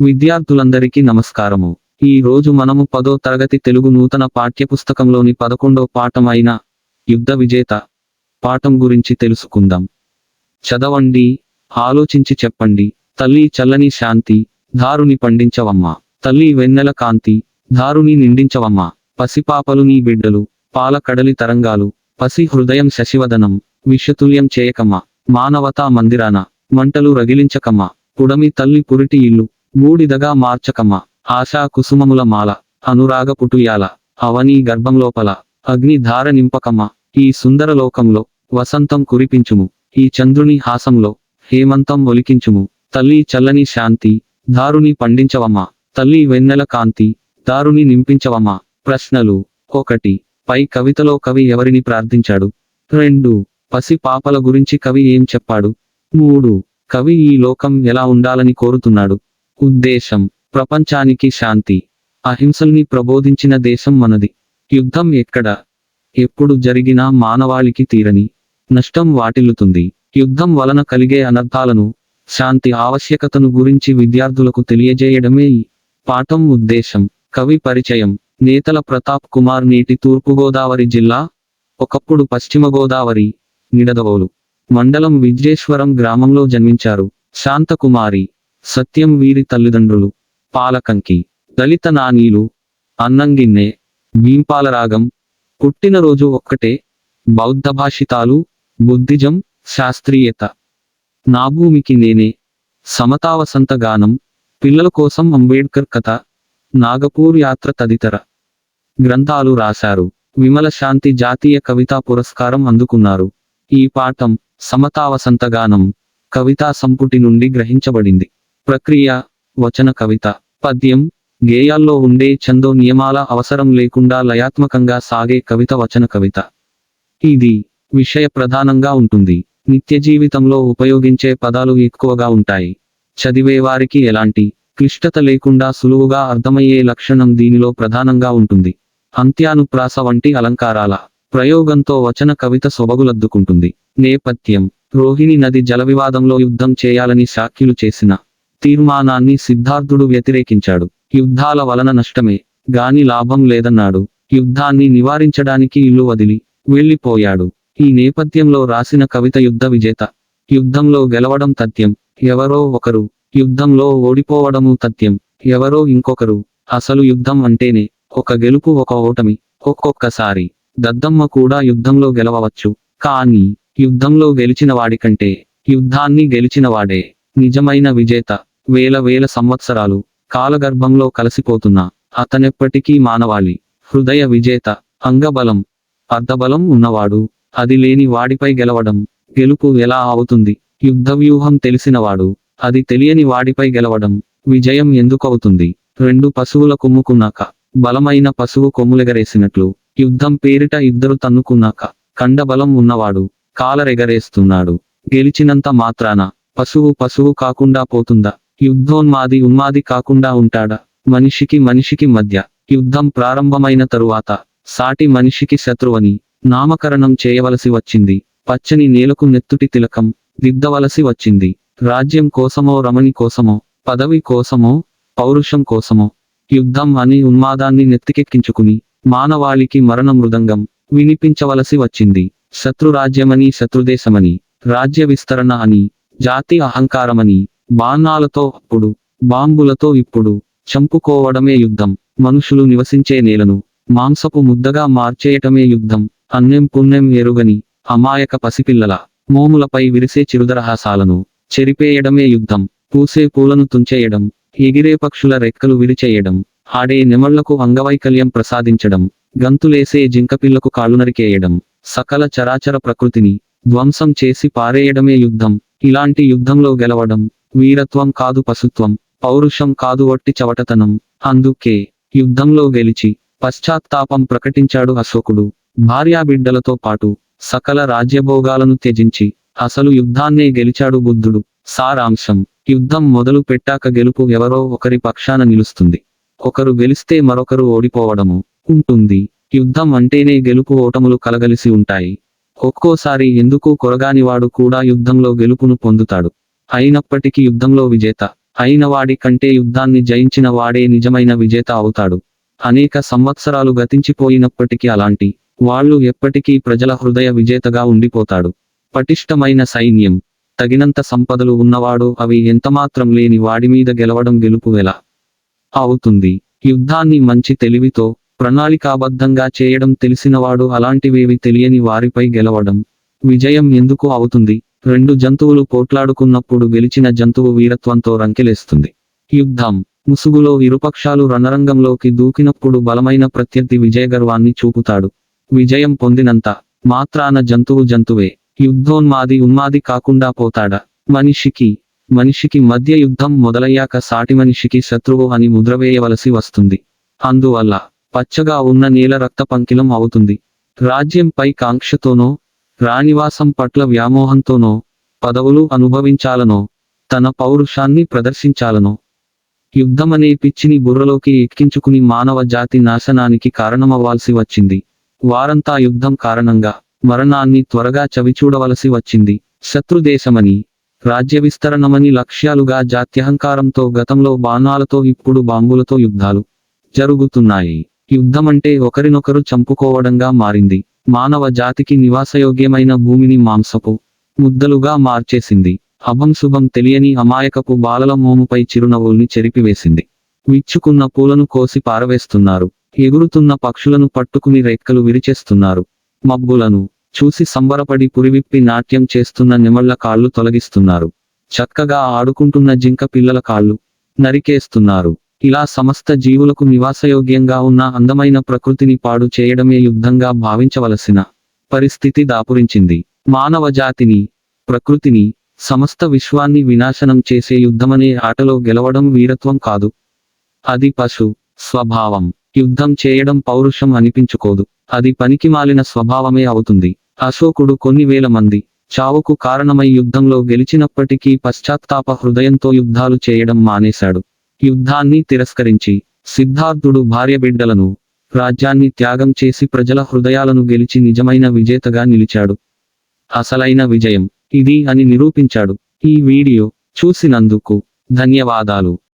విద్యార్థులందరికీ నమస్కారము. ఈ రోజు మనము పదో తరగతి తెలుగు నూతన పాఠ్యపుస్తకంలోని పదకొండో పాఠం అయిన యుద్ధ విజేత పాఠం గురించి తెలుసుకుందాం. చదవండి ఆలోచించి చెప్పండి. తల్లి చల్లని శాంతి ధారుని పండించవమ్మా. తల్లి వెన్నెల కాంతి ధారుని నిండించవమ్మా. పసిపాపలు నీ బిడ్డలు పాల కడలి తరంగాలు పసి హృదయం శశివదనం విషతుల్యం చేయకమ్మా. మానవతా మందిరాన మంటలు రగిలించకమ్మా. పుడమి తల్లి పురిటి ఇల్లు మూడిదగా మార్చకమ్మా. ఆశా కుసుమముల మాల. అనురాగ పుటుయాల అవనీ గర్భంలోపల. అగ్నిధార నింపకమ్మ నింపకమ్మా. ఈ సుందరలోకంలో వసంతం కురిపించుము. ఈ చంద్రుని హాసంలో హేమంతం ఒలికించుము. తల్లి చల్లని శాంతి. దారుని పండించవమ్మా. తల్లి వెన్నెల కాంతి. దారుని నింపించవమ్మా. ప్రశ్నలు. ఒకటి. పై కవితలో కవి ఎవరిని ప్రార్థించాడు? రెండు. పసి పాపల గురించి కవి ఏం చెప్పాడు? మూడు. కవి ఈ లోకం ఎలా ఉండాలని కోరుతున్నాడు? ఉద్దేశం ప్రపంచానికి శాంతి. అహింసల్ని ప్రబోధించిన దేశం మనది. యుద్ధం ఎక్కడ? ఎప్పుడు జరిగినా మానవాళికి తీరని నష్టం వాటిల్లుతుంది. యుద్ధం వలన కలిగే అనర్థాలను శాంతి ఆవశ్యకతను గురించి విద్యార్థులకు తెలియజేయడమే ఈ పాఠం ఉద్దేశం. కవి పరిచయం నేతల ప్రతాప్ కుమార్ నేటి తూర్పుగోదావరి జిల్లా ఒకప్పుడు పశ్చిమ గోదావరి నిడదవోలు. మండలం విజ్జేశ్వరం గ్రామంలో జన్మించారు. శాంతకుమారి సత్యం వీరి తల్లిదండ్రులు. పాలకంకి. దళిత నానీలు. అన్నంగిన్నె. భీంపాలరాగం. పుట్టినరోజు ఒక్కటే. బౌద్ధ భాషితాలు. బుద్ధిజం. శాస్త్రీయత. నా భూమికి నేనే. సమతావసంత గానం. పిల్లల కోసం అంబేడ్కర్ కథ. నాగపూర్ యాత్ర తదితర. గ్రంథాలు రాశారు. విమల శాంతి జాతీయ కవితా పురస్కారం అందుకున్నారు. ఈ పాఠం సమతావసంత గానం. కవితా సంపుటి నుండి గ్రహించబడింది. ప్రక్రియ వచన కవిత. పద్యం గేయాల్లో ఉండే ఛందో నియమాల అవసరం లేకుండా లయాత్మకంగా సాగే కవిత వచన కవిత. ఇది విషయ ప్రధానంగా ఉంటుంది. నిత్య జీవితంలో ఉపయోగించే పదాలు ఎక్కువగా ఉంటాయి. చదివేవారికి ఎలాంటి క్లిష్టత లేకుండా సులువుగా అర్థమయ్యే లక్షణం దీనిలో ప్రధానంగా ఉంటుంది. అంత్యానుప్రాస వంటి అలంకారాల ప్రయోగంతో వచన కవిత సొబగులద్దుకుంటుంది. నేపథ్యం రోహిణి నది జల వివాదంలో యుద్ధం చేయాలని శాఖ్యులు చేసిన తీర్మానాన్ని సిద్ధార్థుడు వ్యతిరేకించాడు. యుద్ధాల వలన నష్టమే గాని లాభం లేదన్నాడు. యుద్ధాన్ని నివారించడానికి ఇల్లు వదిలి వెళ్ళిపోయాడు. ఈ నేపథ్యంలో రాసిన కవిత యుద్ధ విజేత. యుద్ధంలో గెలవడం తథ్యం ఎవరో ఒకరు. యుద్ధంలో ఓడిపోవడము తథ్యం ఎవరో ఇంకొకరు. అసలు యుద్ధం అంటేనే ఒక గెలుపు ఒక ఓటమి ఒక్కొక్కసారి. దద్దమ్మ కూడా యుద్ధంలో గెలవవచ్చు. కానీ యుద్ధంలో గెలిచిన వాడికంటే యుద్ధాన్ని గెలిచిన వాడే నిజమైన విజేత. వేల వేల సంవత్సరాలు కాలగర్భంలో కలసిపోతున్న అతనెప్పటికీ మానవాళి హృదయ విజేత అంగబలం అర్ధబలం ఉన్నవాడు అది లేని వాడిపై గెలవడం గెలుపు ఎలా అవుతుంది? యుద్ధ వ్యూహం తెలిసినవాడు అది తెలియని వాడిపై గెలవడం విజయం ఎందుకవుతుంది? రెండు పశువుల కొమ్ముకున్నాక బలమైన పశువు కొమ్ములెగరేసినట్లు యుద్ధం పేరిట ఇద్దరు తన్నుకున్నాక కండబలం ఉన్నవాడు కాలరెగరేస్తున్నాడు. గెలిచినంత మాత్రాన పశువు పశువు కాకుండా పోతుందా? యుద్ధోన్మాది ఉన్మాది కాకుండా ఉంటాడా? మనిషికి మనిషికి మధ్య యుద్ధం ప్రారంభమైన తరువాత సాటి మనిషికి శత్రువని నామకరణం చేయవలసి వచ్చింది. పచ్చని నేలకు నెత్తుటి తిలకం దిద్దవలసి వచ్చింది. రాజ్యం కోసమో రమణి కోసమో పదవి కోసమో పౌరుషం కోసమో యుద్ధం అని ఉన్మాదాన్ని నెత్తికెక్కించుకుని మానవాళికి మరణ మృదంగం వినిపించవలసి వచ్చింది. శత్రురాజ్యమని శత్రుదేశమని రాజ్య విస్తరణ అని జాతి అహంకారమని బాణాలతో అప్పుడు బాంబులతో ఇప్పుడు చంపుకోవడమే యుద్ధం. మనుషులు నివసించే నేలను మాంసపు ముద్దగా మార్చేయటమే యుద్ధం. అన్యం పుణ్యం ఎరుగని అమాయక పసిపిల్లల మోములపై విరిసే చిరుదరహాసాలను చెరిపేయడమే యుద్ధం. పూసే పూలను తుంచేయడం ఎగిరే పక్షుల రెక్కలు విరిచేయడం ఆడే నెమళ్ళకు అంగవైకల్యం ప్రసాదించడం గంతులేసే జింకపిల్లకు కాళ్ళు నరికేయడం సకల చరాచర ప్రకృతిని ధ్వంసం చేసి పారేయడమే యుద్ధం. ఇలాంటి యుద్ధంలో గెలవడం వీరత్వం కాదు పశుత్వం పౌరుషం కాదు వట్టి చవటతనం. అందుకే యుద్ధంలో గెలిచి పశ్చాత్తాపం ప్రకటించాడు అశోకుడు. భార్యాబిడ్డలతో పాటు సకల రాజ్యభోగాలను త్యజించి అసలు యుద్ధాన్నే గెలిచాడు బుద్ధుడు. సారాంశం యుద్ధం మొదలు పెట్టాక గెలుపు ఎవరో ఒకరి పక్షాన నిలుస్తుంది. ఒకరు గెలిస్తే మరొకరు ఓడిపోవడము ఉంటుంది. యుద్ధం అంటేనే గెలుపు ఓటములు కలగలిసి ఉంటాయి. ఒక్కోసారి ఎందుకు కొరగానివాడు కూడా యుద్ధంలో గెలుపును పొందుతాడు. అయినప్పటికీ యుద్ధంలో విజేత అయిన వాడి కంటే యుద్ధాన్ని జయించిన వాడే నిజమైన విజేత అవుతాడు. అనేక సంవత్సరాలు గతించిపోయినప్పటికీ అలాంటి వాళ్ళు ఎప్పటికీ ప్రజల హృదయ విజేతగా ఉండిపోతాడు. పటిష్టమైన సైన్యం తగినంత సంపదలు ఉన్నవాడు అవి ఎంతమాత్రం లేని వాడి మీద గెలవడం గెలుపు ఎలా అవుతుంది. యుద్ధాన్ని మంచి తెలివితో ప్రణాళికాబద్ధంగా చేయడం తెలిసినవాడు అలాంటివేవి తెలియని వారిపై గెలవడం విజయం ఎందుకు అవుతుంది? రెండు జంతువులు పోట్లాడుకున్నప్పుడు గెలిచిన జంతువు వీరత్వంతో రంకెలేస్తుంది. యుద్ధం. ముసుగులో ఇరుపక్షాలు రణరంగంలోకి దూకినప్పుడు బలమైన ప్రత్యర్థి విజయగర్వాన్ని చూపుతాడు. విజయం పొందినంత మాత్రాన జంతువు జంతువే. యుద్ధోన్మాది ఉన్మాది కాకుండా పోతాడా? మనిషికి మనిషికి మధ్య యుద్ధం మొదలయ్యాక సాటి మనిషికి శత్రువు అని ముద్రవేయవలసి వస్తుంది. అందువల్ల పచ్చగా ఉన్న నేల రక్త పంకిలం అవుతుంది. రాజ్యంపై కాంక్షతోనో రాణివాసం పట్ల వ్యామోహంతోనో పదవులు అనుభవించాలనో తన పౌరుషాన్ని ప్రదర్శించాలనో. యుద్ధమనే పిచ్చిని బుర్రలోకి ఎక్కించుకుని మానవ జాతి నాశనానికి కారణమవ్వాల్సి వచ్చింది. వారంతా యుద్ధం కారణంగా మరణాన్ని త్వరగా చవిచూడవలసి వచ్చింది. శత్రుదేశమని రాజ్య విస్తరణమని లక్ష్యాలుగా జాత్యహంకారంతో గతంలో బాణాలతో ఇప్పుడు బాంబులతో యుద్ధాలు జరుగుతున్నాయి. యుద్ధమంటే ఒకరినొకరు చంపుకోవడంగా మారింది. మానవ జాతికి నివాసయోగ్యమైన భూమిని మాంసపు ముద్దలుగా మార్చేసింది. అభం శుభం తెలియని అమాయకపు బాలల మోముపై చిరునవ్వుల్ని చెరిపివేసింది. విచ్చుకున్న పూలను కోసి పారవేస్తున్నారు. ఎగురుతున్న పక్షులను పట్టుకుని రెక్కలు విరిచేస్తున్నారు. మబ్బులను చూసి సంబరపడి పురివిప్పి నాట్యం చేస్తున్న నిమళ్ళ కాళ్ళు తొలగిస్తున్నారు. చక్కగా ఆడుకుంటున్న జింక పిల్లల కాళ్ళు నరికేస్తున్నారు. ఇలా సమస్త జీవులకు నివాసయోగ్యంగా ఉన్న అందమైన ప్రకృతిని పాడు చేయడమే యుద్ధంగా భావించవలసిన పరిస్థితి దాపురించింది. మానవ జాతిని ప్రకృతిని సమస్త విశ్వాన్ని వినాశనం చేసే యుద్ధమనే ఆటలో గెలవడం వీరత్వం కాదు. అది పశు స్వభావం. యుద్ధం చేయడం పౌరుషం అనిపించుకోదు. అది పనికిమాలిన స్వభావమే అవుతుంది. అశోకుడు కొన్ని వేల మంది చావుకు కారణమై యుద్ధంలో గెలిచినప్పటికీ పశ్చాత్తాప హృదయంతో యుద్ధాలు చేయడం మానేశాడు. యుద్ధాన్ని తిరస్కరించి సిద్ధార్థుడు భార్య బిడ్డలను రాజ్యాన్ని త్యాగం చేసి ప్రజల హృదయాలను గెలిచి నిజమైన విజేతగా నిలిచాడు. అసలైన విజయం ఇది అని నిరూపించాడు. ఈ వీడియో చూసినందుకు ధన్యవాదాలు.